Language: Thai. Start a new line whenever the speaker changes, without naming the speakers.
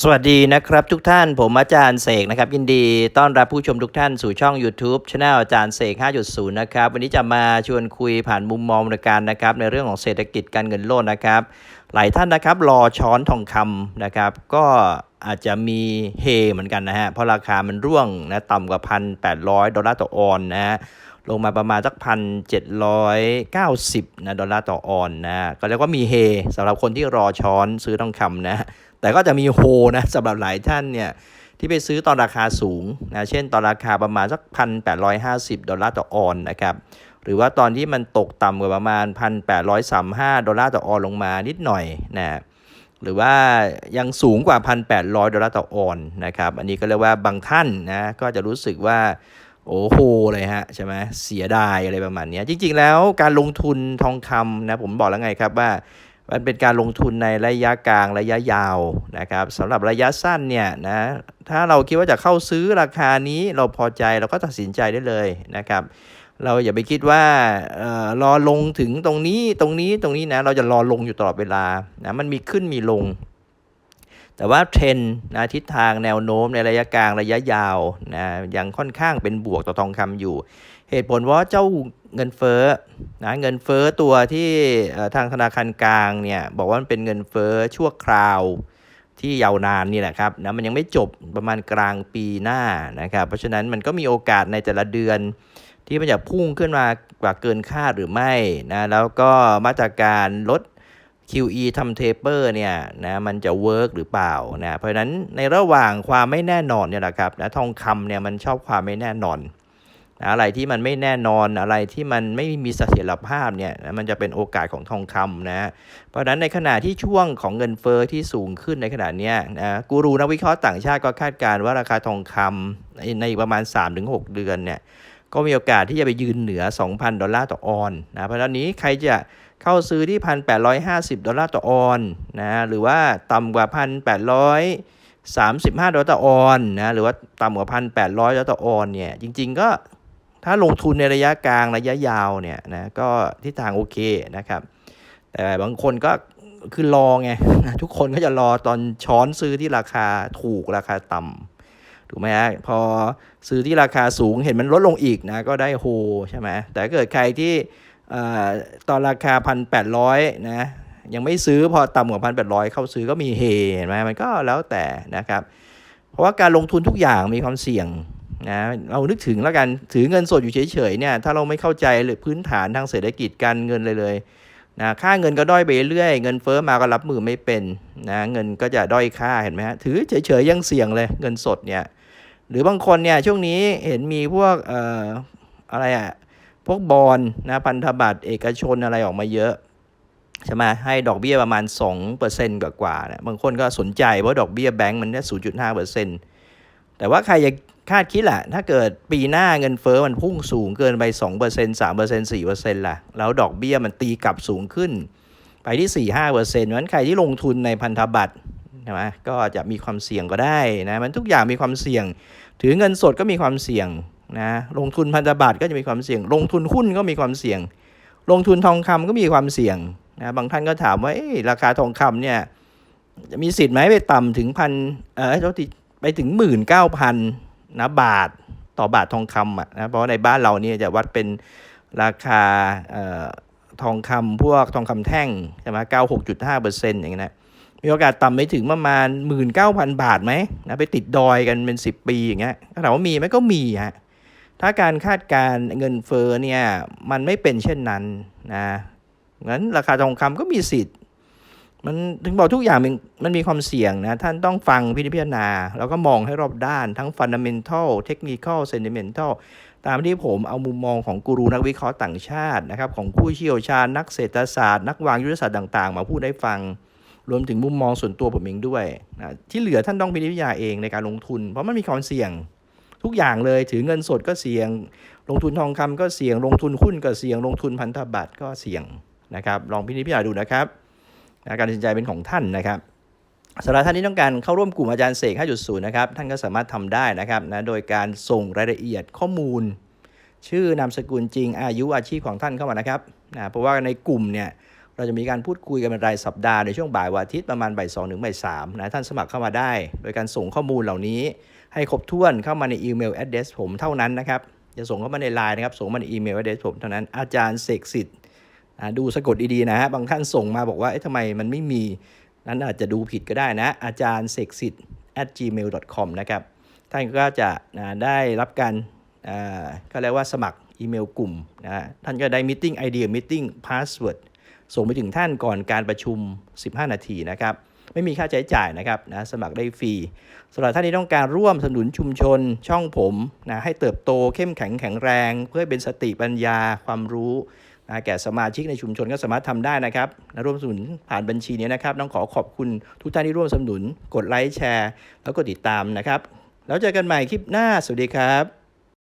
สวัสดีนะครับทุกท่านผมอาจารย์เสกนะครับยินดีต้อนรับผู้ชมทุกท่านสู่ช่อง YouTube Channel อาจารย์เสก 5.0 นะครับ วันนี้จะมาชวนคุยผ่านมุมมองในการนะครับในเรื่องของเศรษฐกิจการเงินโลกนะครับ หลายท่านนะครับรอช้อนทองคำนะครับ ก็อาจจะมีเฮเหมือนกันนะฮะเพราะราคามันร่วงนะต่ำกว่า 1,800 ดอลลาร์ต่อออนนะฮะลงมาประมาณสักพันเจ็ดร้อยเก้าสิบนะดอลลาร์ต่อออนนะก็เรียกว่ามีเฮสำหรับคนที่รอช้อนซื้อทองคำนะ แต่ก็จะมีโฮนะสำหรับหลายท่านเนี่ยที่ไปซื้อตอนราคาสูงนะเช่นตอนราคาประมาณสักพันแปดร้อยห้าสิบดอลลาร์ต่อออนนะครับหรือว่าตอนที่มันตกต่ำกว่าประมาณพันแปดร้อยสามห้าดอลลาร์ต่อออนลงมานิดหน่อยนะหรือว่ายังสูงกว่า 1,800 ดอลลาร์ต่อออนนะครับอันนี้ก็เรียกว่าบางท่านนะก็จะรู้สึกว่าโอ้โหเลยฮะใช่ไหมเสียดายอะไรประมาณนี้จริงๆแล้วการลงทุนทองคำนะผมบอกแล้วไงครับว่า มันเป็นการลงทุนในระยะกลางระยะยาวนะครับสำหรับระยะสั้นเนี่ยนะถ้าเราคิดว่าจะเข้าซื้อราคานี้เราพอใจเราก็ตัดสินใจได้เลยนะครับเราอย่าไปคิดว่าเออรอลงถึงตรงนี้ตรงนี้ตรงนี้นะเราจะรอลงอยู่ตลอดเวลานะมันมีขึ้นมีลง แต่ว่าเทรนนะทิศทางแนวโน้มในระยะกลางระยะยาวนะยังค่อนข้างเป็นบวกต่อทองคำอยู่ เหตุผลว่าเจ้าเงินเฟ้อนะเงินเฟ้อตัวที่ทางธนาคารกลางเนี่ยบอกว่ามันเป็นเงินเฟ้อชั่วคราวที่ยาวนานนี่แหละครับนะมันยังไม่จบประมาณกลางปีหน้านะครับ เพราะฉะนั้นมันก็มีโอกาสในแต่ละเดือน ที่มันจะพุ่งขึ้นมากว่าเกินคาดหรือไม่นะแล้วก็มาตรการลด QE ทำเทเปอร์เนี่ยนะมันจะเวิร์กหรือเปล่านะเพราะนั้นในระหว่างความไม่แน่นอนเนี่ยแหละครับนะทองคำเนี่ยมันชอบความไม่แน่นอน อะไรที่มันไม่แน่นอนอะไรที่มันไม่มีเสถียรภาพเนี่ยนะมันจะเป็นโอกาสของทองคำนะเพราะฉะนั้นในขณะที่ช่วงของเงินเฟอ้อที่สูงขึ้นในขณะนี้นะกูรูนักวิเคราะห์ต่างชาติก็คาดการณ์ว่าราคาทองคำในในประมาณ 3-6 เดือนเนี่ยก็มีโอกาสที่จะไปยืนเหนือ 2,000 ดอลลาร์ต่อออนนะเพราะฉะนั้นนี้ใครจะ เข้าซื้อที่ 1,850 ดอลลาร์ต่อออนนะหรือว่าต่ำกว่า 1,835 ดอลลาร์ต่อออนนะหรือว่าต่ำกว่า 1,800 ดอลลาร์ต่อออนเนี่ยจริง ๆ ก็ถ้าลงทุนในระยะกลางระยะยาวเนี่ยนะก็ทิศทางโอเคนะครับ แต่บางคนก็คือรอไงทุกคนก็จะรอตอนช้อนซื้อที่ราคาถูกราคาต่ำถูกไหมฮะพอซื้อที่ราคาสูงเห็นมันลดลงอีกนะก็ได้โฮใช่ไหมแต่เกิดใครที่ ตอนราคาพันแปดร้อยนะยังไม่ซื้อพอต่ำกว่าพันแปดร้อยเข้าซื้อก็มีเฮเห็นไหมมันก็แล้วแต่นะครับ เพราะว่าการลงทุนทุกอย่างมีความเสี่ยงนะเรานึกถึงแล้วกันถือเงินสดอยู่เฉยๆเนี่ยถ้าเราไม่เข้าใจหรือพื้นฐานทางเศรษฐกิจการเงินเลยเลยนะค่าเงินก็ด้อยไปเรื่อยเงินเฟ้อมาก็รับมือไม่เป็นนะเงินก็จะด้อยค่าเห็นไหมฮะถือเฉยๆยังเสี่ยงเลยเงินสดเนี่ยหรือบางคนเนี่ยช่วงนี้เห็นมีพวกเอ่ออะไรอะ พวกบอลนะพันธบัตรเอกชนอะไรออกมาเยอะใช่ไหมให้ดอกเบี้ยประมาณ 2%กว่ากว่าๆนะบางคนก็สนใจเพราะดอกเบี้ยแบงก์มันแค่0.5%แต่ว่าใครจะคาดคิดแหละถ้าเกิดปีหน้าเงินเฟอ้อมันพุ่งสูงเกินไป 2% 3% 4%ล่ะ แล้วดอกเบี้ยมันตีกลับสูงขึ้น ไปที่ 4-5%เพราะฉะนั้นใครที่ลงทุนในพันธบัตรใช่ไหมก็จะมีความเสี่ยงก็ได้นะ มันทุกอย่างมีความเสี่ยง ถือเงินสดก็มีความเสี่ยง นะลงทุนพันธบัตรก็จะมีความเสี่ยง ลงทุนหุ้นก็มีความเสี่ยง ลงทุนทองคำก็มีความเสี่ยงนะบางท่านก็ถามว่าเอ๊ะราคาทองคำเนี่ยจะมีสิทธิ์ไหมไปต่ำถึงพันเออไปถึงหมื่นเก้าพันนะบาทต่อบาททองคำอะนะเพราะในบ้านเราเนี่ยจะวัดเป็นราคาเอ่อทองคำพวกทองคำแท่งใช่ไหมเก้าหกจุดห้าเปอร์เซ็นต์อย่างเงี้ยนะมีโอกาสต่ำไปถึงประมาณ19,000บาทไหมนะไปติดดอยกันเป็น10ปีอย่างเงี้ยถาถามว่ามีไหมก็มีฮะ ถ้าการคาดการเงินเฟ้อเนี่ยมันไม่เป็นเช่นนั้นนะงั้นราคาทองคำก็มีสิทธิ์ มันถึงบอกทุกอย่างมันมันมีความเสี่ยงนะ ท่านต้องฟังพิจารณา แล้วก็มองให้รอบด้านทั้ง Fundamental Technical Sentimental ตามที่ผมเอามุมมองของกูรูนักวิเคราะห์ต่างชาตินะครับ ของผู้เชี่ยวชาญนักเศรษฐศาสตร์ นักวางยุทธศาสตร์ต่าง ๆ มาพูดให้ฟังรวมถึงมุมมองส่วนตัวผมเองด้วยนะที่เหลือท่านต้องพิจารณาเองในการลงทุน เพราะมันมีความเสี่ยง ทุกอย่างเลยถือเงินสดก็เสี่ยง ลงทุนทองคำก็เสี่ยง ลงทุนหุ้นก็เสี่ยง ลงทุนพันธบัตรก็เสี่ยงนะครับ ลองพิจารณาดูนะครับการตัดสินใจเป็นของท่านนะครับสำหรับท่านที่ต้องการเข้าร่วมกลุ่มอาจารย์เสก 5.0 นะครับ ท่านก็สามารถทำได้นะครับนะโดยการส่งรายละเอียดข้อมูล ชื่อนามสกุลจริงอายุอาชีพของท่านเข้ามานะครับนะเพราะว่าในกลุ่มเนี่ย เราจะมีการพูดคุยกันเป็นรายสัปดาห์ในช่วงบ่ายวันอาทิตย์ประมาณบ่ายสองถึงบ่ายสามนะท่านสมัครเข้ามาได้ โดยการส่งข้อมูลเหล่านี้ ให้ครบถ้วนเข้ามาในอีเมล address ผมเท่านั้นนะครับจะส่งเข้ามาในไลน์นะครับส่งมาในอีเมล address ผมเท่านั้นอาจารย์เสกสิทธิ์ดูสะกดดีๆนะฮะบางท่านส่งมาบอกว่าเอ๊ะทำไมมันไม่มีนั้นอาจจะดูผิดก็ได้นะ อาจารย์เสกสิทธิ์ at gmail.com นะครับท่านก็จะได้รับการอ่าก็เรียกว่าสมัครอีเมลกลุ่มนะท่านก็ได้ meeting ID meeting password ส่งไปถึงท่านก่อนการประชุม 15 นาทีนะครับไม่มีค่าใช้จ่ายนะครับนะสมัครได้ฟรีสำหรับท่านที่ต้องการร่วมสนุนชุมชนช่องผมนะให้เติบโตเข้มแข็งแข็งแรง เพื่อเป็นสติปัญญาความรู้นะแก่สมาชิกในชุมชนก็สามารถทำได้นะครับนะร่วมสนุนผ่านบัญชีนี้นะครับต้องขอขอบคุณทุกท่านที่ร่วมสนับสนุน กดไลค์แชร์ แล้วก็ติดตามนะครับ แล้วเจอกันใหม่คลิปหน้าสวัสดีครับ